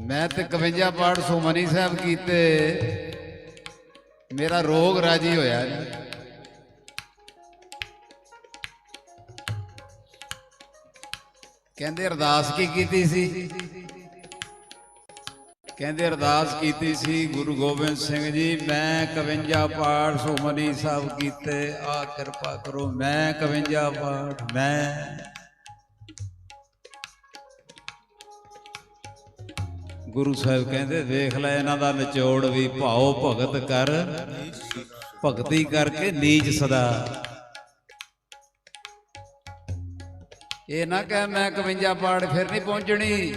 ਮੈਂ ਤੇ 51 ਪਾਠ ਸੁਮਨੀ ਸਾਹਿਬ ਕੀਤੇ। ਮੇਰਾ ਰੋਗ ਰਾਜੀ ਹੋਇਆ ਕਹਿੰਦੇ ਅਰਦਾਸ ਕੀ ਕੀਤੀ ਸੀ? ਕਹਿੰਦੇ ਅਰਦਾਸ ਕੀਤੀ ਸੀ, ਗੁਰੂ ਗੋਬਿੰਦ ਸਿੰਘ ਜੀ, ਮੈਂ 51 ਪਾਠ ਸੁਮਨੀ ਸਾਹਿਬ ਕੀਤੇ। ਆ ਕਿਰਪਾ ਕਰੋ, ਮੈਂ 51 ਪਾਠ, ਮੈਂ ਗੁਰੂ ਸਾਹਿਬ ਕਹਿੰਦੇ, ਵੇਖ ਲੈ, ਇਹਨਾਂ ਦਾ ਨਿਚੋੜ ਵੀ ਭਾਉ ਭਗਤ ਕਰ, ਭਗਤੀ ਕਰਕੇ ਨੀਚ ਸਦਾ। ਇਹ ਨਾ ਕਹਿ, ਮੈਂ 51 ਪਾੜ ਫਿਰ ਨਹੀਂ ਪਹੁੰਚਣੀ।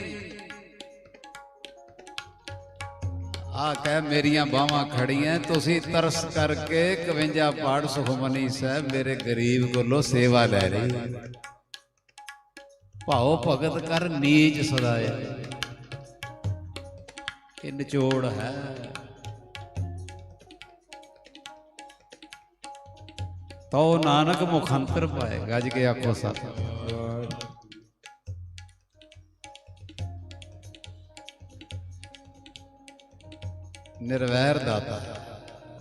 ਆ ਕਹਿ, ਮੇਰੀਆਂ ਬਾਹਾਂ ਖੜੀਆਂ, ਤੁਸੀਂ ਤਰਸ ਕਰਕੇ 51 ਪਾੜ, ਸੁਖਮਨੀ ਸਾਹਿਬ, ਮੇਰੇ ਗਰੀਬ ਕੋਲੋਂ ਸੇਵਾ ਲੈ ਲਈ। ਭਾਉ ਭਗਤ ਕਰ, ਨੀਚ ਸਦਾਇਆ ਨਿਚੋੜ ਹੈ। ਤੋ ਨਾਨਕ ਮੁਖੰਤਰ ਪਾਏ, ਗੱਜ ਕੇ ਆਖੋ ਸਤ। ਨਿਰਵੈਰ ਦਾਤਾ,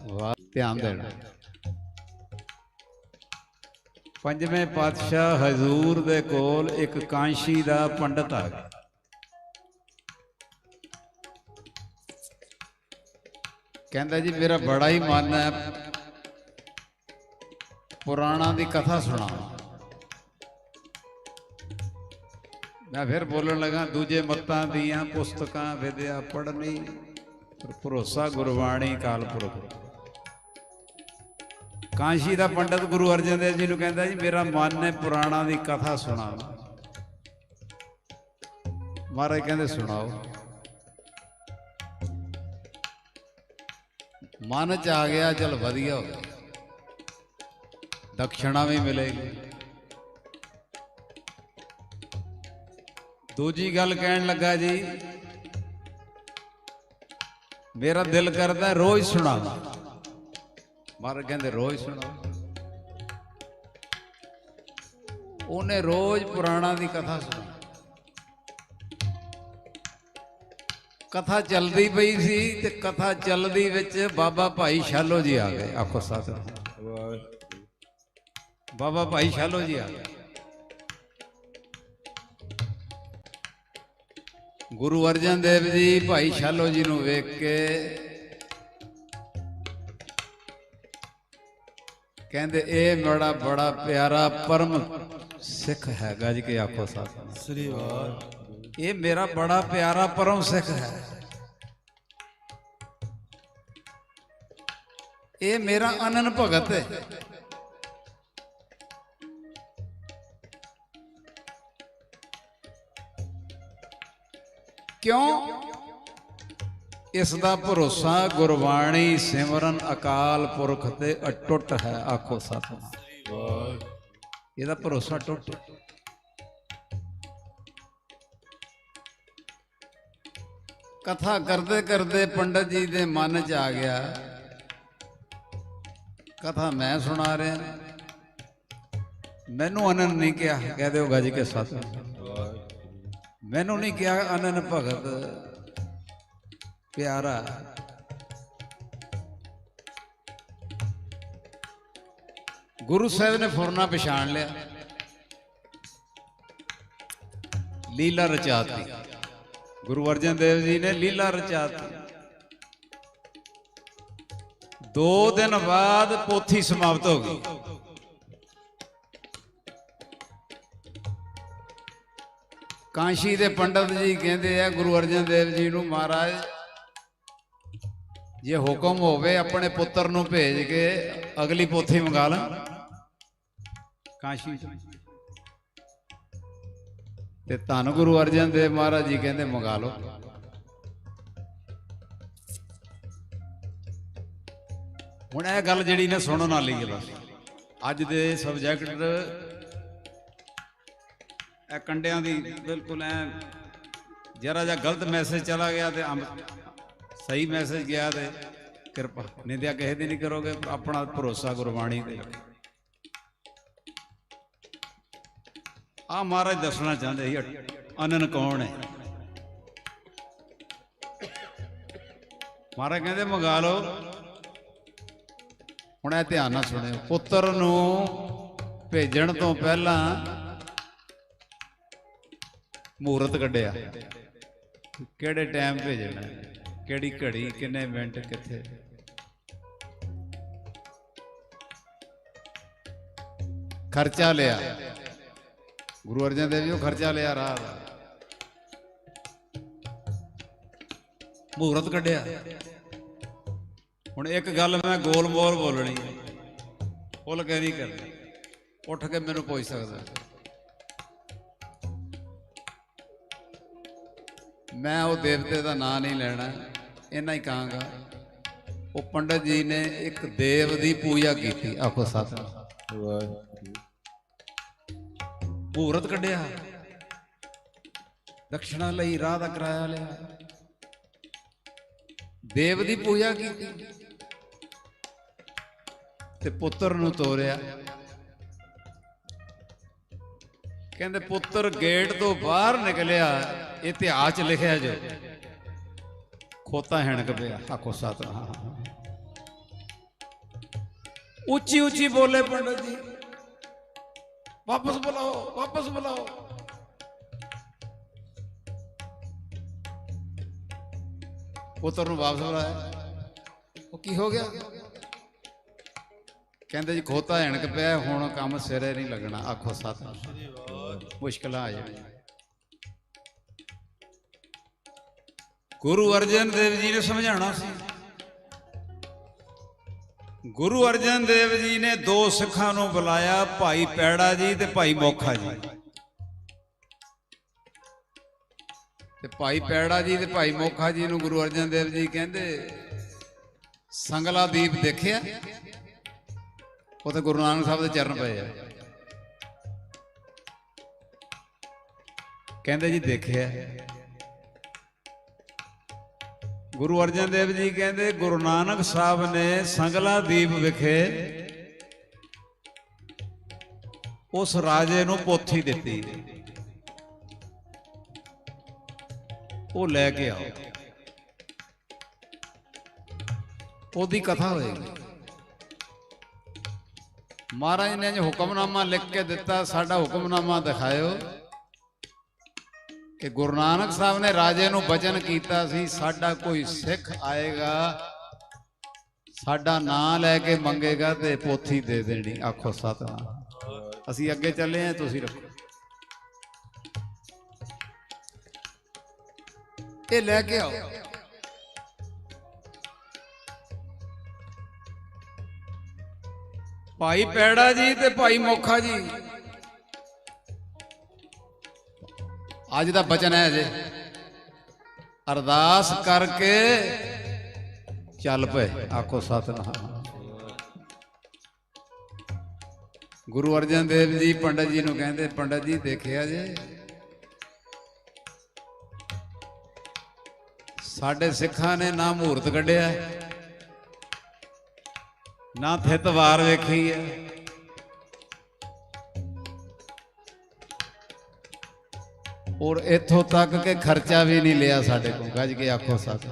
ਵਾਹ, ਧਿਆਨ ਦੇਣਾ। ਪੰਜਵੇਂ ਪਾਤਸ਼ਾਹ ਹਜ਼ੂਰ ਦੇ ਕੋਲ ਇੱਕ ਕਾਂਸ਼ੀ ਦਾ ਪੰਡਤ ਆ ਗਿਆ। ਕਹਿੰਦਾ ਜੀ, ਮੇਰਾ ਬੜਾ ਹੀ ਮਨ ਹੈ। ਪੁਰਾਣਾ ਦੀ ਕਥਾ ਸੁਣਾਓ ਮੈਂ ਫਿਰ ਬੋਲਣ ਲੱਗਾ, ਦੂਜੇ ਮੱਤਾਂ ਦੀਆਂ ਪੁਸਤਕਾਂ ਵਿਦਿਆ ਪੜ੍ਹਨੀ ਪਰ ਭਰੋਸਾ ਗੁਰਬਾਣੀ ਕਾਲ ਪੁਰਖ। ਕਾਂਸ਼ੀ ਦਾ ਪੰਡਤ ਗੁਰੂ ਅਰਜਨ ਦੇਵ ਜੀ ਨੂੰ ਕਹਿੰਦਾ ਜੀ, ਮੇਰਾ ਮਨ ਹੈ ਪੁਰਾਣਾ ਦੀ ਕਥਾ ਸੁਣਾਓ ਮਹਾਰਾਜ ਕਹਿੰਦੇ, ਸੁਣਾਓ। ਮਨ ਚ ਆ ਗਿਆ, ਚਲ ਵਧੀਆ ਹੋ ਗਿਆ। ਦਕਸ਼ਣਾ ਵੀ ਮਿਲੇਗੀ। ਦੂਜੀ ਗੱਲ ਕਹਿਣ ਲੱਗਾ ਜੀ, ਮੇਰਾ ਦਿਲ ਕਰਦਾ ਰੋਜ਼ ਸੁਣਾਵਾਂ। ਮਹਾਰਾਜ ਕਹਿੰਦੇ ਰੋਜ਼ ਸੁਣਾ ਉਹਨੇ ਰੋਜ਼ ਪੁਰਾਣਾ ਦੀ ਕਥਾ ਸੁਣੀ। ਕਥਾ ਚੱਲਦੀ ਪਈ ਸੀ ਤੇ ਕਥਾ ਚੱਲਦੀ ਵਿੱਚ ਬਾਬਾ ਭਾਈ ਸ਼ਾਲੋ ਜੀ ਆ ਗਏ। ਆਖੋ ਸਾਥ ਬਾਬਾ ਭਾਈ ਸ਼ਾਲੋ ਜੀ ਆ ਗਏ। ਗੁਰੂ ਅਰਜਨ ਦੇਵ ਜੀ ਭਾਈ ਸ਼ਾਲੋ ਜੀ ਨੂੰ ਵੇਖ ਕੇ ਕਹਿੰਦੇ, ਇਹ ਬੜਾ ਬੜਾ ਪਿਆਰਾ ਪਰਮ ਸਿੱਖ ਹੈਗਾ ਜੀ, ਕਿ ਆਖੋ ਸਾਥ ਸ੍ਰੀ ਵਾਹਿਗੁਰੂ। ਇਹ ਮੇਰਾ ਬੜਾ ਪਿਆਰਾ ਪਰਮ ਸਿੱਖ ਹੈ। ਇਹ ਮੇਰਾ ਅਨਨ ਭਗਤ ਹੈ। ਕਿਉਂ? ਇਸ ਦਾ ਭਰੋਸਾ ਗੁਰਬਾਣੀ ਸਿਮਰਨ ਅਕਾਲ ਪੁਰਖ ਤੇ ਅਟੁੱਟ ਹੈ, ਆਖੋ ਸਤਿਨਾਮ। ਇਹਦਾ ਭਰੋਸਾ ਟੁੱਟ। ਕਥਾ ਕਰਦੇ ਕਰਦੇ ਪੰਡਤ ਜੀ ਦੇ ਮਨ ਚ ਆ ਗਿਆ। ਕਥਾ ਮੈਂ ਸੁਣਾ ਰਿਹਾ। ਮੈਨੂੰ ਅਨੰਦ ਨਹੀਂ ਕਿਹਾ। ਕਹਿ ਦਿਓ ਗੱਜ ਕੇ ਸਤ। ਮੈਨੂੰ ਨਹੀਂ ਕਿਹਾ ਅਨੰਦ ਭਗਤ, ਪਿਆਰਾ। ਗੁਰੂ ਸਾਹਿਬ ਨੇ ਫੁਰਨਾ ਪਛਾਣ ਲਿਆ। ਲੀਲਾ ਰਚਾਤੀ। ਗੁਰੂ ਅਰਜਨ ਦੇਵ ਜੀ ਨੇ ਲੀਲਾ ਰਚਾਤੀ। ਦੋ ਦਿਨ ਬਾਅਦ ਪੋਥੀ ਸਮਾਪਤ ਹੋ ਗਈ। ਕਾਂਸ਼ੀ ਦੇ ਪੰਡਤ ਜੀ ਕਹਿੰਦੇ ਆ, ਗੁਰੂ ਅਰਜਨ ਦੇਵ ਜੀ ਨੂੰ ਮਹਾਰਾਜ, ਜੇ ਹੁਕਮ ਹੋਵੇ ਆਪਣੇ ਪੁੱਤਰ ਨੂੰ ਭੇਜ ਕੇ ਅਗਲੀ ਪੋਥੀ ਮੰਗਾ ਲਾਂ। ਕਾਂਸ਼ੀ ਤੇ ਧੰਨ ਗੁਰੂ ਅਰਜਨ ਦੇਵ ਮਹਾਰਾਜ ਜੀ ਕਹਿੰਦੇ ਮੰਗਾ ਲਓ। ਹੁਣ ਇਹ ਗੱਲ ਜਿਹੜੀ ਨੇ ਸੁਣਨ ਵਾਲੀ ਹੈ ਅੱਜ ਦੇ ਸਬਜੈਕਟ ਇਹ ਕੰਡਿਆਂ ਦੀ ਬਿਲਕੁਲ ਐ ਜਰਾ ਜਿਹਾ ਗਲਤ ਮੈਸੇਜ ਚਲਾ ਗਿਆ ਤੇ ਸਹੀ ਮੈਸੇਜ ਗਿਆ ਤੇ ਕਿਰਪਾ। ਨਿੰਦਿਆ ਕਿਸੇ ਦੀ ਨਹੀਂ ਕਰੋਗੇ, ਆਪਣਾ ਭਰੋਸਾ ਗੁਰਬਾਣੀ ਤੇ ਆ ਮਹਾਰਾਜ ਦੱਸਣਾ ਚਾਹੁੰਦੇ ਸੀ, ਅਨਨ ਕੌਣ ਹੈ? ਮਹਾਰਾਜ ਕਹਿੰਦੇ, ਮੰਗਾ ਲਓ। ਹੁਣ ਇਹ ਧਿਆਨ ਨਾਲ ਸੁਣਿਓ, ਪੁੱਤਰ ਨੂੰ ਭੇਜਣ ਤੋਂ ਪਹਿਲਾਂ ਮੂਰਤ ਕੱਢਿਆ। ਕਿਹੜੇ ਟਾਈਮ ਭੇਜਣਾ? ਕਿਹੜੀ ਘੜੀ, ਕਿੰਨੇ ਮਿੰਟ, ਕਿੱਥੇ? ਖਰਚਾ ਲਿਆ। ਗੁਰੂ ਅਰਜਨ ਦੇਵ ਜੀ ਉਹ ਖਰਚਾ ਲਿਆ ਰਾਹ ਦਾ ਮੂਰਤ ਕੱਢਿਆ। ਹੁਣ ਇੱਕ ਗੱਲ ਮੈਂ ਗੋਲ ਮੋਲ ਬੋਲਣੀ। ਹੈ ਕੇ ਨਹੀਂ ਕਰਨੀ। ਉੱਠ ਕੇ ਮੈਨੂੰ ਪੁੱਛ ਸਕਦਾ। ਮੈਂ ਉਹ ਦੇਵਤੇ ਦਾ ਨਾਂ ਨਹੀਂ ਲੈਣਾ। ਇੰਨਾ ਹੀ ਕਹਾਂਗਾ। ਉਹ ਪੰਡਤ ਜੀ ਨੇ ਇੱਕ ਦੇਵ ਦੀ ਪੂਜਾ ਕੀਤੀ। ਆਖੋ ਸਤਿ ਮੂਰਤ ਕੱਢਿਆ। ਦਕਸ਼ਣਾ ਲਈ ਰਾਹ ਦਾ ਕਿਰਾਇਆ ਲਿਆ। ਦੇਵ ਦੀ ਪੂਜਾ ਕੀਤੀ। ਤੇ ਪੁੱਤਰ ਨੂੰ ਤੋਰਿਆ। ਕਹਿੰਦੇ, ਪੁੱਤਰ, ਗੇਟ ਤੋਂ ਬਾਹਰ ਨਿਕਲਿਆ। ਇਤਿਹਾਸ 'ਚ ਲਿਖਿਆ ਜੋ। ਖੋਤਾ ਹੈਣਕ ਪਿਆ। ਆਖੋ, ਸਤਿਨਾਮ। ਉੱਚੀ ਉੱਚੀ ਬੋਲੇ ਪੰਡਤ ਜੀ। ਵਾਪਸ ਬੁਲਾਓ ਵਾਪਸ ਬੁਲਾਓ। ਪੁੱਤਰ ਨੂੰ ਵਾਪਸ ਬੁਲਾਇਆ। ਉਹ ਕੀ ਹੋ ਗਿਆ? ਕਹਿੰਦੇ ਜੀ, ਖੋਤਾ ਹੈਣਕ ਪਿਆ, ਹੁਣ ਕੰਮ ਸਿਰੇ ਨਹੀਂ ਲੱਗਣਾ। ਆਖੋ ਸਾਥ ਮੁਸ਼ਕਲਾਂ ਆ ਜਾਣੀਆਂ। ਗੁਰੂ ਅਰਜਨ ਦੇਵ ਜੀ ਨੇ ਸਮਝਾਉਣਾ ਸੀ। ਗੁਰੂ ਅਰਜਨ ਦੇਵ ਜੀ ਨੇ ਦੋ ਸਿੱਖਾਂ ਨੂੰ ਬੁਲਾਇਆ, ਭਾਈ ਪੈੜਾ ਜੀ ਤੇ ਭਾਈ ਮੋਖਾ ਜੀ। ਤੇ ਭਾਈ ਪੈੜਾ ਜੀ ਤੇ ਭਾਈ ਮੋਖਾ ਜੀ ਨੂੰ ਗੁਰੂ ਅਰਜਨ ਦੇਵ ਜੀ ਕਹਿੰਦੇ, ਸੰਗਲਾ ਦੀਪ ਦੇਖਿਆ? ਉੱਥੇ ਗੁਰੂ ਨਾਨਕ ਸਾਹਿਬ ਦੇ ਚਰਨ ਪਏ ਆ। ਕਹਿੰਦੇ ਜੀ ਦੇਖਿਆ। ਗੁਰੂ ਅਰਜਨ ਦੇਵ ਜੀ ਕਹਿੰਦੇ, ਗੁਰੂ ਨਾਨਕ ਸਾਹਿਬ ਨੇ ਸੰਗਲਾ ਦੀਪ ਵਿਖੇ ਉਸ ਰਾਜੇ ਨੂੰ ਪੋਥੀ ਦਿੱਤੀ। ਉਹ ਲੈ ਕੇ ਆਓ। ਉਹਦੀ ਕਥਾ ਹੋਏਗੀ। ਮਹਾਰਾਜ ਨੇ ਜੋ ਹੁਕਮਨਾਮਾ ਲਿਖ ਕੇ ਦਿੱਤਾ, ਸਾਡਾ ਹੁਕਮਨਾਮਾ ਦਿਖਾਇਓ। ਕਿ ਗੁਰੂ ਨਾਨਕ ਸਾਹਿਬ ਨੇ ਰਾਜੇ ਨੂੰ ਵਚਨ ਕੀਤਾ ਸੀ, ਸਾਡਾ ਕੋਈ ਸਿੱਖ ਆਏਗਾ, ਸਾਡਾ ਨਾਂ ਲੈ ਕੇ ਮੰਗੇਗਾ ਤੇ ਪੋਥੀ ਦੇ ਦੇਣੀ। ਆਖੋ ਸਤਨਾਮ। ਅਸੀਂ ਅੱਗੇ ਚੱਲੇ ਆ ਤੁਸੀਂ ਰੱਖੋ। ਇਹ ਲੈ ਕੇ ਆਓ। ਭਾਈ ਪੈੜਾ ਜੀ ਤੇ ਭਾਈ ਮੋਖਾ ਜੀ। ਅੱਜ ਦਾ ਬਚਨ ਹੈ ਜੇ। ਅਰਦਾਸ ਕਰਕੇ ਚੱਲ ਪਏ। ਆਖੋ ਸਤਨਾਮ। ਗੁਰੂ ਅਰਜਨ ਦੇਵ ਜੀ ਪੰਡਤ ਜੀ ਨੂੰ ਕਹਿੰਦੇ, ਪੰਡਤ ਜੀ ਦੇਖਿਆ ਜੇ? ਸਾਡੇ ਸਿੱਖਾਂ ਨੇ ਨਾ ਮਹੂਰਤ ਕੱਢਿਆ, ਨਾ ਥਿਤ ਵਾਰ ਵੇਖੀ ਹੈ। ਔਰ ਇੱਥੋਂ ਤੱਕ ਕਿ ਖਰਚਾ ਵੀ ਨਹੀਂ ਲਿਆ ਸਾਡੇ ਕੋਲ। ਗੱਜ ਕੇ ਆਖੋ ਸਤ।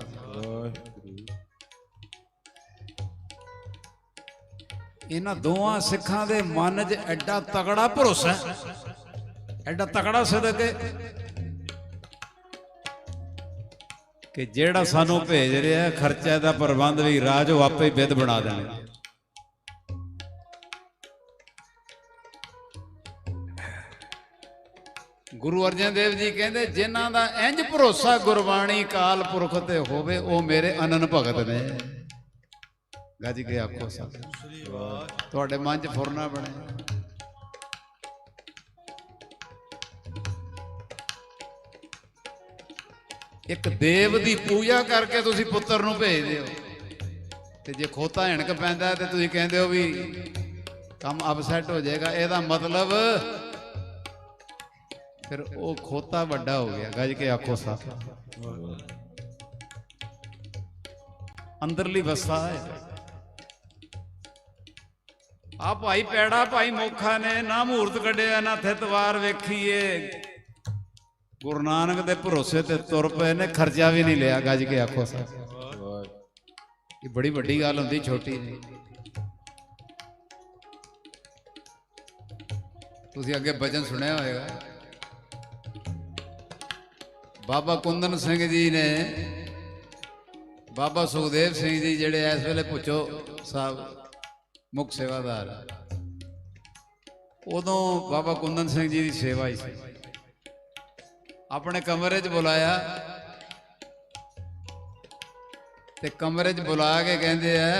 ਇਹਨਾਂ ਦੋਵਾਂ ਸਿੱਖਾਂ ਦੇ ਮਨ 'ਚ ਐਡਾ ਤਕੜਾ ਭਰੋਸਾ ਐਡਾ ਤਕੜਾ ਸਦਕ ਕਿ ਜਿਹੜਾ ਸਾਨੂੰ ਭੇਜ ਰਿਹਾ, ਖਰਚੇ ਦਾ ਪ੍ਰਬੰਧ ਵੀ ਰਾਜ ਉਹ ਆਪੇ ਹੀ ਬਣਾ ਦੇਣਗੇ। ਗੁਰੂ ਅਰਜਨ ਦੇਵ ਜੀ ਕਹਿੰਦੇ, ਜਿਨ੍ਹਾਂ ਦਾ ਇੰਜ ਭਰੋਸਾ ਗੁਰਬਾਣੀ ਕਾਲ ਪੁਰਖ ਤੇ ਹੋਵੇ, ਉਹ ਮੇਰੇ ਅਨਨ ਭਗਤ ਨੇ। ਗੱਜ ਕੇ ਆਖੋ ਸਭ। ਤੁਹਾਡੇ ਮਨ 'ਚ ਫੁਰਨਾ ਬਣੇ। ਇੱਕ ਦੇਵ ਦੀ ਪੂਜਾ ਕਰਕੇ ਤੁਸੀਂ ਪੁੱਤਰ ਨੂੰ ਭੇਜਦੇ ਹੋ ਤੇ ਜੇ ਖੋਤਾ ਹਿਣਕ ਪੈਂਦਾ ਤੇ ਤੁਸੀਂ ਕਹਿੰਦੇ ਹੋ ਵੀ ਕੰਮ ਅਪਸੈਟ ਹੋ ਜਾਏਗਾ। ਇਹਦਾ ਮਤਲਬ ਫਿਰ ਉਹ ਖੋਤਾ ਵੱਡਾ ਹੋ ਗਿਆ, ਗੱਜ ਕੇ ਆਖੋ ਸਾਥ ਅੰਦਰਲੀ ਵਸਾ ਹੈ। ਆ ਭਾਈ ਪੈੜਾ, ਭਾਈ ਮੋਖਾ ਨੇ ਨਾ ਮੂਰਤ ਕੱਢਿਆ, ਨਾ ਥਿਤਵਾਰ ਵੇਖੀਏ। ਗੁਰੂ ਨਾਨਕ ਦੇ ਭਰੋਸੇ ਤੇ ਤੁਰ ਪਏ ਨੇ, ਖਰਚਾ ਵੀ ਨਹੀਂ ਲਿਆ, ਗੱਜ ਕੇ ਆਖੋ ਸਾਥ ਇਹ ਬੜੀ ਵੱਡੀ ਗੱਲ ਹੁੰਦੀ, ਛੋਟੀ ਨਹੀਂ ਤੁਸੀਂ ਅੱਗੇ ਭਜਨ ਸੁਣਿਆ ਹੋਵੇਗਾ ਬਾਬਾ ਕੁੰਦਨ ਸਿੰਘ ਜੀ ਨੇ, ਬਾਬਾ ਸੁਖਦੇਵ ਸਿੰਘ ਜੀ ਜਿਹੜੇ ਇਸ ਵੇਲੇ ਪੁੱਛੋ ਸਾਹਿਬ ਮੁੱਖ ਸੇਵਾਦਾਰ। ਉਦੋਂ ਬਾਬਾ ਕੁੰਦਨ ਸਿੰਘ ਜੀ ਦੀ ਸੇਵਾ ਹੀ ਸੀ। ਆਪਣੇ ਕਮਰੇ 'ਚ ਬੁਲਾਇਆ ਤੇ ਕਮਰੇ 'ਚ ਬੁਲਾ ਕੇ ਕਹਿੰਦੇ ਆ,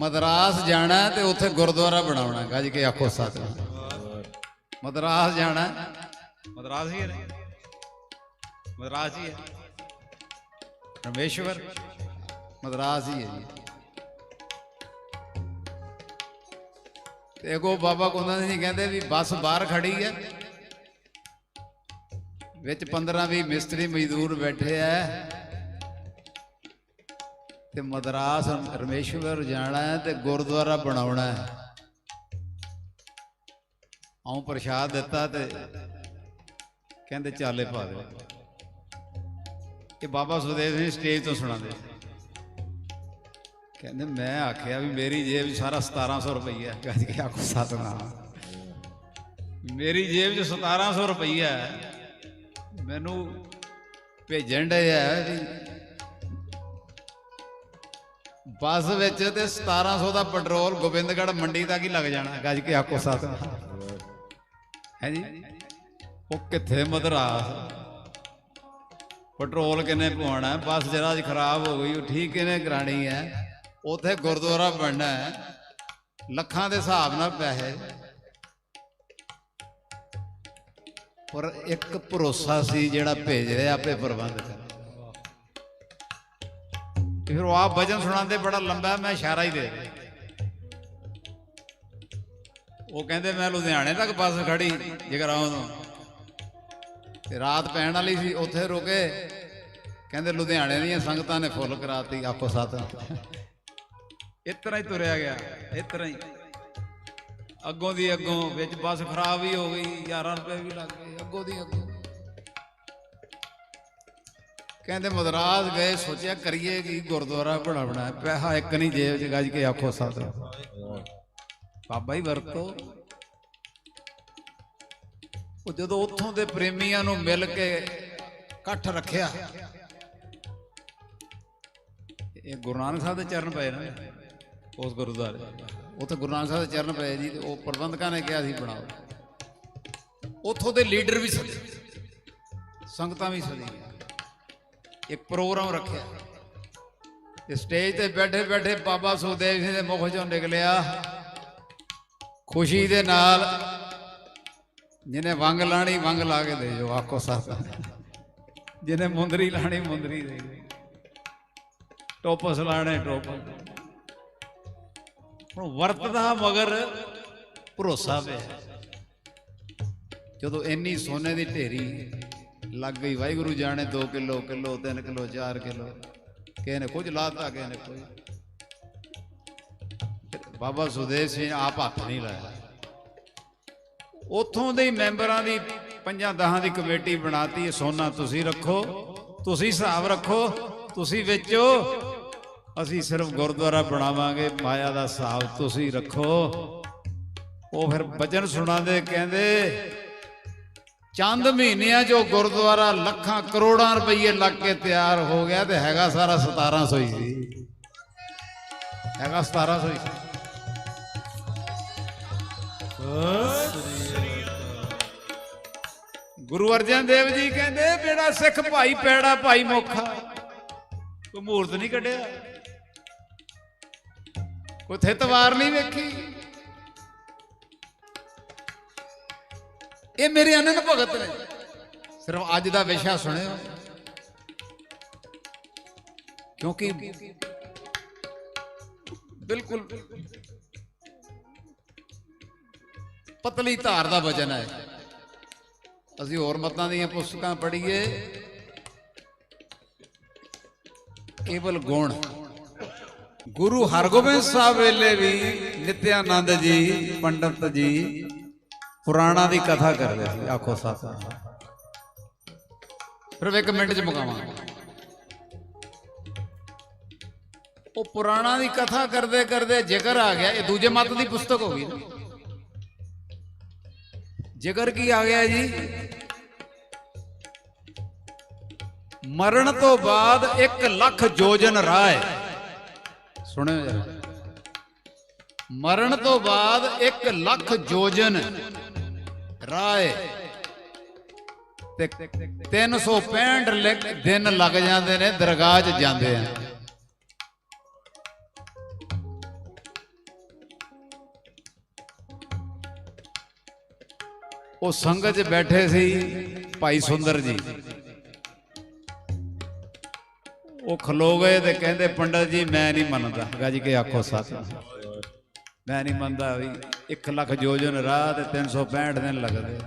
ਮਦਰਾਸ ਜਾਣਾ ਤੇ ਉੱਥੇ ਗੁਰਦੁਆਰਾ ਬਣਾਉਣਾ, ਗੱਜ ਕੇ ਆਖੋ ਸਤਿ ਮਦਰਾਸ ਜਾਣਾ। ਮਦਰਾਸ ਹੀ ਹੈ ਮਦਰਾਸ ਹੀ ਹੈ। ਰਮੇਸ਼ਵਰ ਮਦਰਾਸ ਹੀ ਹੈ ਜੀ। ਤੇ ਕੋ ਬਾਬਾ ਕੁੰਦਨ ਸਿੰਘ ਕਹਿੰਦੇ ਵੀ ਬੱਸ ਬਾਹਰ ਖੜੀ ਹੈ। ਵਿੱਚ 15 20 ਮਿਸਤਰੀ ਮਜ਼ਦੂਰ ਬੈਠੇ ਐ ਤੇ ਮਦਰਾਸ ਰਮੇਸ਼ਵਰ ਜਾਣਾ ਹੈ ਤੇ ਗੁਰਦੁਆਰਾ ਬਣਾਉਣਾ ਹੈ। ਆਉਂ ਪ੍ਰਸ਼ਾਦ ਦਿੱਤਾ ਤੇ ਕਹਿੰਦੇ ਚਾਲੇ ਪਾ ਦੇ। ਇਹ ਬਾਬਾ ਸੁਦੇਵ ਸਿੰਘ ਸਟੇਜ ਤੋਂ ਸੁਣਾਉਂਦੇ। ਕਹਿੰਦੇ ਮੈਂ ਆਖਿਆ ਵੀ ਮੇਰੀ ਜੇਬ 'ਚ ਸਾਰਾ 1700 ਰੁਪਈਆ ਗੱਜ ਕੇ ਆਖੋ ਸਤਨਾਮ। ਮੇਰੀ ਜੇਬ 'ਚ 1700 ਰੁਪਈਆ ਮੈਨੂੰ ਭੇਜਣ ਦੇ ਆ ਵੀ ਬੱਸ ਵਿੱਚ ਤੇ 1700 ਦਾ ਪੈਟਰੋਲ ਗੋਬਿੰਦਗੜ੍ਹ ਮੰਡੀ ਤੱਕ ਹੀ ਲੱਗ ਜਾਣਾ। ਗੱਜ ਕੇ ਆਖੋ ਸਤਨਾਮ। ਹੈ ਜੀ? ਉਹ ਕਿੱਥੇ ਮਦਰਾਸ ਪੈਟਰੋਲ ਕਿਨੇ ਪਵਾਉਣਾ ਬੱਸ ਜਰਾ ਜੀ ਖਰਾਬ ਹੋ ਗਈ, ਉਹ ਠੀਕ ਕਿਨੇ ਕਰਾਣੀ ਹੈ? ਉਥੇ ਗੁਰਦੁਆਰਾ ਬਣਨਾ ਹੈ। ਲੱਖਾਂ ਦੇ ਹਿਸਾਬ ਨਾਲ ਪੈਸੇ। ਪਰ ਇੱਕ ਭਰੋਸਾ ਸੀ ਜਿਹੜਾ ਭੇਜ ਰਿਹਾ ਆਪੇ ਪ੍ਰਬੰਧ ਕਰ। ਫਿਰ ਉਹ ਆਪ ਭਜਨ ਸੁਣਾਉਂਦੇ, ਬੜਾ ਲੰਬਾ, ਮੈਂ ਇਸ਼ਾਰਾ ਹੀ ਦੇ ਉਹ ਕਹਿੰਦੇ, ਮੈਂ ਲੁਧਿਆਣੇ ਤੱਕ ਬੱਸ ਖੜੀ ਜਗਰਾਉਂ ਤੋਂ। ਤੇ ਰਾਤ ਪੈਣ ਵਾਲੀ ਸੀ ਉੱਥੇ ਰੁਕੇ। ਕਹਿੰਦੇ ਲੁਧਿਆਣੇ ਦੀਆਂ ਸੰਗਤਾਂ ਨੇ ਫੁੱਲ ਕਰਾਤੀ ਆਖੋ ਸਤ। ਇਸ ਤਰ੍ਹਾਂ ਹੀ ਤੁਰਿਆ ਗਿਆ ਇਸ ਤਰ੍ਹਾਂ ਹੀ। ਅੱਗੋਂ ਦੀ ਅੱਗੋਂ ਵਿੱਚ ਬੱਸ ਖਰਾਬ ਹੀ ਹੋ ਗਈ 11 ਰੁਪਏ ਵੀ ਲੱਗ ਗਏ ਅੱਗੋਂ ਦੀ ਅੱਗੋਂ। ਕਹਿੰਦੇ ਮਦਰਾਸ ਗਏ ਸੋਚਿਆ ਕਰੀਏ ਕੀ ਗੁਰਦੁਆਰਾ ਬਣਾਉਣਾ ਹੈ ਪੈਸਾ ਇੱਕ ਨਹੀਂ ਜੇਬ 'ਚ ਗੱਜ ਕੇ ਆਖੋ ਸਤ। ਬਾਬਾ ਹੀ ਵਰਤੋ। ਉਹ ਜਦੋਂ ਉੱਥੋਂ ਦੇ ਪ੍ਰੇਮੀਆਂ ਨੂੰ ਮਿਲ ਕੇ ਇਕੱਠ ਰੱਖਿਆ, ਇਹ ਗੁਰੂ ਨਾਨਕ ਸਾਹਿਬ ਦੇ ਚਰਨ ਪਏ ਨਾ ਉਸ ਗੁਰਦੁਆਰੇ। ਉੱਥੇ ਗੁਰੂ ਨਾਨਕ ਸਾਹਿਬ ਦੇ ਚਰਨ ਪਏ ਜੀ ਉਹ ਪ੍ਰਬੰਧਕਾਂ ਨੇ ਕਿਹਾ ਸੀ ਬਣਾਓ। ਉੱਥੋਂ ਦੇ ਲੀਡਰ ਵੀ ਸਦੇ, ਸੰਗਤਾਂ ਵੀ ਸਦੀਆਂ। ਇੱਕ ਪ੍ਰੋਗਰਾਮ ਰੱਖਿਆ। ਤੇ ਸਟੇਜ ਤੇ ਬੈਠੇ ਬੈਠੇ ਬਾਬਾ ਸੁਖਦੇਵ ਸਿੰਘ ਦੇ ਮੁਖ ਚੋਂ ਨਿਕਲਿਆ। ਖੁਸ਼ੀ ਦੇ ਨਾਲ ਜਿਹਨੇ ਵੰਗ ਲਾਣੀ, ਵੰਗ ਲਾ ਕੇ ਦੇ ਜੋ, ਆਖੋ ਸਾਥ। ਜਿਹਨੇ ਮੁੰਦਰੀ ਲਾਣੀ, ਮੁੰਦਰੀ ਦੇ ਦਿਓ। ਟੋਪਸ ਲਾਣੇ, ਟੋਪਸ। ਹੁਣ ਵਰਤਦਾ ਮਗਰ ਭਰੋਸਾ ਪਿਆ ਜਦੋਂ ਇੰਨੀ ਸੋਨੇ ਦੀ ਢੇਰੀ ਲੱਗ ਗਈ, ਵਾਹਿਗੁਰੂ ਜਾਣੇ 2 ਕਿਲੋ ਕਿਲੋ 3 ਕਿਲੋ 4 ਕਿਲੋ। ਕਿਸੇ ਨੇ ਕੁਝ ਲਾਤਾ, ਕਿਸੇ ਨੇ ਕੋਈ। ਬਾਬਾ ਸੁਦੇਵ ਸਿੰਘ ਆਪ ਹੱਥ ਨਹੀਂ ਲਾਇਆ। ਉੱਥੋਂ ਦੇ ਮੈਂਬਰਾਂ ਦੀ ਪੰਜਾਂ ਦਹਾਂ ਦੀ ਕਮੇਟੀ ਬਣਾਤੀ ਹੈ ਸੋਨਾ ਤੁਸੀਂ ਰੱਖੋ, ਤੁਸੀਂ ਹਿਸਾਬ ਰੱਖੋ, ਤੁਸੀਂ ਵੇਚੋ। ਅਸੀਂ ਸਿਰਫ ਗੁਰਦੁਆਰਾ ਬਣਾਵਾਂਗੇ, ਮਾਇਆ ਦਾ ਹਿਸਾਬ ਤੁਸੀਂ ਰੱਖੋ। ਉਹ ਫਿਰ ਬਚਨ ਸੁਣਾਉਂਦੇ, ਕਹਿੰਦੇ, ਚੰਦ ਮਹੀਨਿਆਂ 'ਚ ਉਹ ਗੁਰਦੁਆਰਾ ਲੱਖਾਂ ਕਰੋੜਾਂ ਰੁਪਏ ਲੱਗ ਕੇ ਤਿਆਰ ਹੋ ਗਿਆ ਤੇ ਹੈਗਾ ਸਾਰਾ 1700 ਹੀ। ਸੀ ਹੈਗਾ 1700 ਹੀ। ਸੀ ਗੁਰੂ ਅਰਜਨ ਦੇਵ ਜੀ ਕਹਿੰਦੇ ਜਿਹੜਾ ਸਿੱਖ ਭਾਈ ਪੈੜਾ ਭਾਈ ਮੋਖਾ। ਕੋਈ ਮੂਰਤ ਨਹੀਂ ਕੱਢਿਆ? ਕੋਈ ਥਿਤਵਾਰ ਨਹੀਂ ਵੇਖੀ? ਇਹ ਮੇਰੇ ਅਨੰਦ ਭਗਤ ਨੇ। ਸਿਰਫ ਅੱਜ ਦਾ ਵਿਸ਼ਾ ਸੁਣਿਓ। ਕਿਉਂਕਿ ਬਿਲਕੁਲ ਪਤਲੀ ਧਾਰ ਦਾ ਵਜਨ ਹੈ। ਅਸੀਂ ਹੋਰ ਮਤਾਂ ਦੀਆਂ ਪੁਸਤਕਾਂ ਪੜ੍ਹੀਏ। ਕੇਵਲ ਗੁਣ। ਗੁਰੂ ਹਰਗੋਬਿੰਦ ਸਾਹਿਬ ਵੇਲੇ ਵੀ ਨਿਤਿਆਨੰਦ ਜੀ ਪੰਡਤ ਜੀ ਪੁਰਾਣਾ ਦੀ ਕਥਾ ਕਰਦੇ ਸੀ। ਆਖੋ ਸਾਥ ਫਿਰ ਇੱਕ ਮਿੰਟ ਚ ਮੁਕਾਵਾਂਗੇ ਉਹ ਪੁਰਾਣਾ ਦੀ ਕਥਾ ਕਰਦੇ ਕਰਦੇ ਜ਼ਿਕਰ ਆ ਗਿਆ। ਇਹ ਦੂਜੇ ਮਤ ਦੀ ਪੁਸਤਕ ਹੋ ਗਈ ਨਾ। ਜ਼ਿਕਰ ਕੀ ਆ ਗਿਆ ਜੀ? ਮਰਨ ਤੋਂ ਬਾਅਦ 1 ਲੱਖ ਜੋਜਨ ਰਾਹ ਹੈ ਸੁਣਿਓ ਜਰਾ। ਮਰਨ ਤੋਂ ਬਾਅਦ 1 ਲੱਖ ਜੋਜਨ ਰਾਹ ਹੈ ਤੇ 365 ਲਿਖ- ਦਿਨ ਲੱਗ ਜਾਂਦੇ ਨੇ, ਦਰਗਾਹ 'ਚ ਜਾਂਦੇ ਆ। ਉਹ ਸੰਗਤ 'ਚ ਬੈਠੇ ਸੀ ਭਾਈ ਸੁੰਦਰ ਜੀ। ਉਹ ਖਲੋ ਗਏ ਤੇ ਕਹਿੰਦੇ, ਪੰਡਤ ਜੀ, ਮੈਂ ਨਹੀਂ ਮੰਨਦਾ। ਗੱਜ ਕੇ ਆਖੋ ਸੱਚ ਮੈਂ ਨਹੀਂ ਮੰਨਦਾ ਵੀ 1 ਲੱਖ ਜੋਜਨ ਰਾਹ ਤੇ 365 ਦਿਨ ਲੱਗਦੇ।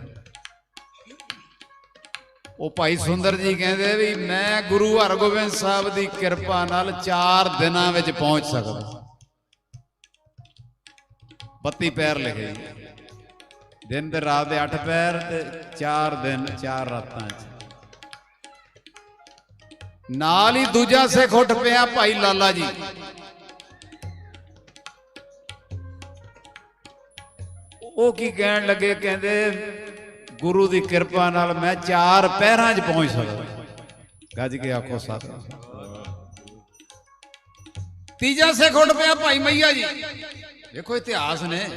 ਉਹ ਭਾਈ ਸੁੰਦਰ ਜੀ ਕਹਿੰਦੇ ਵੀ ਮੈਂ ਗੁਰੂ ਹਰਗੋਬਿੰਦ ਸਾਹਿਬ ਦੀ ਕਿਰਪਾ ਨਾਲ 4 ਦਿਨਾਂ ਵਿੱਚ ਪਹੁੰਚ ਸਕਦਾ। 32 ਪੈਰ ਲਿਖੇ। ਦਿਨ ਤੇ ਰਾਤ ਦੇ 8 ਪੈਰ ਤੇ 4 ਦਿਨ 4 ਰਾਤਾਂ ਚ। ਨਾਲ ਹੀ ਦੂਜਾ ਸਿੱਖ ਉੱਠ ਪਿਆ ਭਾਈ ਲਾਲਾ ਜੀ। ਉਹ ਕੀ ਕਹਿਣ ਲੱਗੇ, ਕਹਿੰਦੇ, ਗੁਰੂ ਦੀ ਕਿਰਪਾ ਨਾਲ ਮੈਂ ਚਾਰ ਪਹਿਰਾਂ 'ਚ ਪਹੁੰਚ ਸਕਦਾ। ਗੱਜ ਕੇ ਆਖੋ ਸਤ। ਤੀਜਾ ਸਿੱਖ ਉੱਠ ਪਿਆ ਭਾਈ ਮਈਆ ਜੀ। ਦੇਖੋ ਇਤਿਹਾਸ ਨੇ।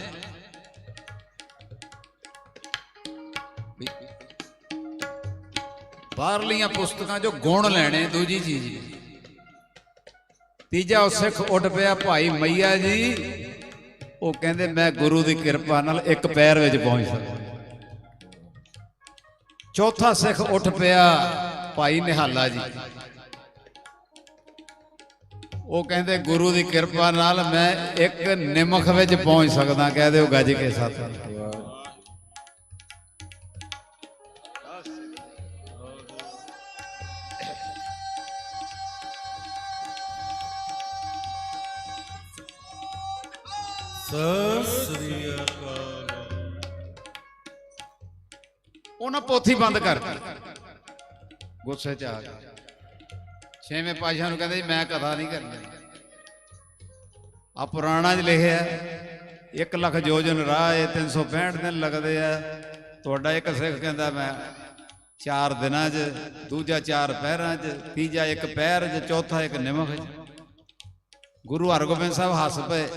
ਬਾਹਰਲੀਆਂ ਪੁਸਤਕਾਂ 'ਚੋਂ ਗੁਣ ਲੈਣੇ ਦੂਜੀ ਚੀਜ਼। ਤੀਜਾ ਉਹ ਸਿੱਖ ਉੱਠ ਪਿਆ, ਭਾਈ ਮਈਆ ਜੀ, ਉਹ ਕਹਿੰਦੇ, ਮੈਂ ਗੁਰੂ ਦੀ ਕਿਰਪਾ ਨਾਲ ਇੱਕ ਪੈਰ ਵਿੱਚ ਪਹੁੰਚ ਸਕਦਾ। ਚੌਥਾ ਸਿੱਖ ਉੱਠ ਪਿਆ, ਭਾਈ ਨਿਹਾਲਾ ਜੀ, ਉਹ ਕਹਿੰਦੇ, ਗੁਰੂ ਦੀ ਕਿਰਪਾ ਨਾਲ ਮੈਂ ਇੱਕ ਨਿਮਖ ਵਿੱਚ ਪਹੁੰਚ ਸਕਦਾ। ਕਹਿ ਦਿਓ, ਗੱਜ ਕੇ ਸਾਥ ਸ੍ਰੀ ਅਕਾਲ ਉਹਨਾਂ ਪੋਥੀ ਬੰਦ ਕਰਤੀ ਗੁੱਸੇ ਚ ਆ ਗਿਆ ਛੇਵੇਂ ਪਾਸ਼ਾ ਨੂੰ ਕਹਿੰਦੇ ਮੈਂ ਕਥਾ ਨਹੀਂ ਕਰਨੀ। ਆ ਪੁਰਾਣਾ 'ਚ ਲਿਖਿਆ 1 ਲੱਖ ਜੋਜਨ ਰਾਹ ਹੈ 365 ਦਿਨ ਲੱਗਦੇ ਆ। ਤੁਹਾਡਾ ਇੱਕ ਸਿੱਖ ਕਹਿੰਦਾ ਮੈਂ, ਚਾਰ ਦਿਨਾਂ 'ਚ, ਦੂਜਾ ਚਾਰ ਪਹਿਰਾਂ 'ਚ, ਤੀਜਾ ਇੱਕ ਪਹਿਰ 'ਚ, ਚੌਥਾ ਇੱਕ ਨਿਮਖ 'ਚ। ਗੁਰੂ ਹਰਗੋਬਿੰਦ ਸਾਹਿਬ ਹੱਸ ਪਏ।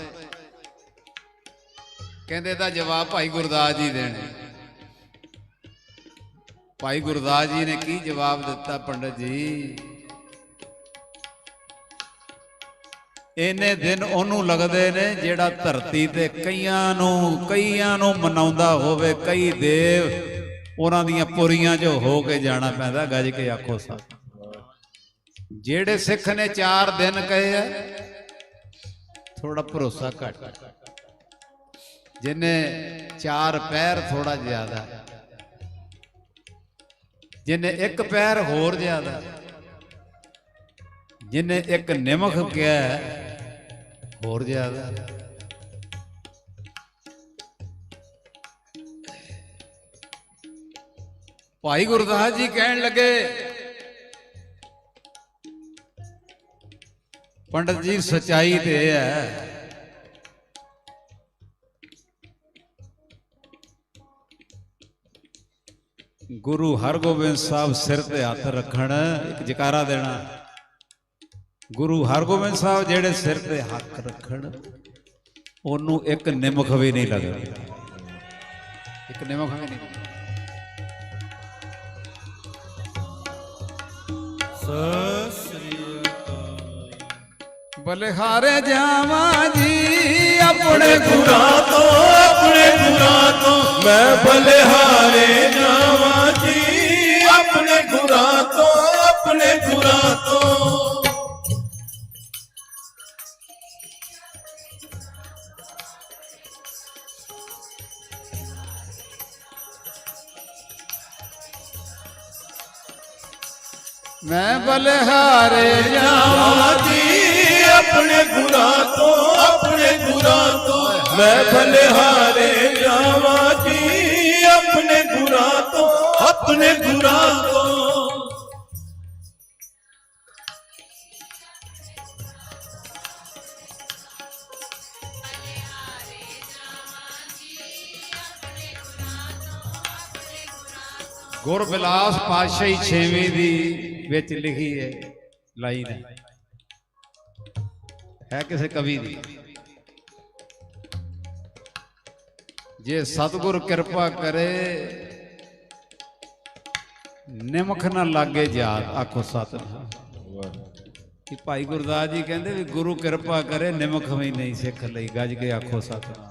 ਕਹਿੰਦੇ ਦਾ ਜਵਾਬ ਭਾਈ ਗੁਰਦਾਸ ਜੀ ਦੇਣੇ। ਭਾਈ ਗੁਰਦਾਸ ਜੀ ਨੇ ਕੀ ਜਵਾਬ ਦਿੱਤਾ ਪੰਡਤ ਜੀ? ਇਹਨੇ ਦਿਨ ਉਹਨੂੰ ਲੱਗਦੇ ਨੇ ਜਿਹੜਾ ਧਰਤੀ ਤੇ ਕਈਆਂ ਨੂੰ ਕਈਆਂ ਨੂੰ ਮਨਾਉਂਦਾ ਹੋਵੇ, ਕਈ ਦੇਵ ਉਹਨਾਂ ਦੀਆਂ ਪੁਰੀਆਂ 'ਚ ਹੋ ਕੇ ਜਾਣਾ ਪੈਂਦਾ, ਗੱਜ ਕੇ ਆਖੋ ਸੱਚ ਜਿਹੜੇ ਸਿੱਖ ਨੇ 4 ਦਿਨ ਕਹੇ ਆ ਥੋੜਾ ਭਰੋਸਾ ਘੱਟ। ਜਿਨੇ ਚਾਰ ਪੈਰ ਥੋੜਾ ਜ਼ਿਆਦਾ, ਜਿਨੇ ਇੱਕ ਪੈਰ ਹੋਰ ਜ਼ਿਆਦਾ, ਜਿਨੇ ਇੱਕ ਨਿਮਖ ਕਿਹਾ ਹੋਰ ਜ਼ਿਆਦਾ। ਭਾਈ ਗੁਰਦਾਸ ਜੀ ਕਹਿਣ ਲੱਗੇ, ਪੰਡਤ ਜੀ, ਸਚਾਈ ਤੇ ਇਹ ਹੈ ਗੁਰੂ ਹਰਗੋਬਿੰਦ ਸਾਹਿਬ ਸਿਰ ਤੇ ਹੱਥ ਰੱਖਣ, ਇੱਕ ਜਕਾਰਾ ਦੇਣਾ। ਗੁਰੂ ਹਰਗੋਬਿੰਦ ਸਾਹਿਬ ਜਿਹੜੇ ਸਿਰ ਤੇ ਹੱਥ ਰੱਖਣ, ਉਹਨੂੰ ਇੱਕ ਨਿਮਖ ਵੀ ਨਹੀਂ ਲੱਗਦੀ। ਇੱਕ ਨਿਮਖ ਵੀ ਨਹੀਂ ਬਲਿਹਾਰੇ ਜਾਵਾਂ ਜੀ, ਆਪਣੇ ਗੁਰਾਂ ਤੋਂ, ਆਪਣੇ ਗੁਰਾਂ ਤੋਂ। ਮੈਂ ਬਲਿਹਾਰੇ ਬਲਹਾਰੇ ਜਾਵਾਂ ਜੀ, ਆਪਣੇ ਗੁਰਾਂ ਤੋਂ, ਆਪਣੇ ਗੁਰਾਂ ਤੋਂ। ਮੈਂ ਬਲਹਾਰੇ ਜਾਵਾਂ ਜੀ, ਆਪਣੇ ਗੁਰਾਂ ਤੋਂ, ਆਪਣੇ ਗੁਰਾਂ ਤੋਂ। ਗੁਰ ਬਿਲਾਸ ਪਾਤਸ਼ਾਹੀ 6ਵੇਂ ਦੀ ਵਿੱਚ ਲਿਖੀ ਹੈ, ਲਾਈ ਹੈ ਕਿਸੇ ਕਵੀ ਦੀ। ਜੇ ਸਤਿਗੁਰ ਕਿਰਪਾ ਕਰੇ, ਨਿਮਖ ਨਾ ਲਾਗੇ ਜਾਤ, ਆਖੋ ਸਤਿਨਾਮ ਕਿ ਭਾਈ ਗੁਰਦਾਸ ਜੀ ਕਹਿੰਦੇ ਵੀ ਗੁਰੂ ਕਿਰਪਾ ਕਰੇ, ਨਿਮਖ ਵੀ ਨਹੀਂ ਸਿੱਖ ਲਈ, ਗੱਜ ਕੇ ਆਖੋ ਸਤਿਨਾਮ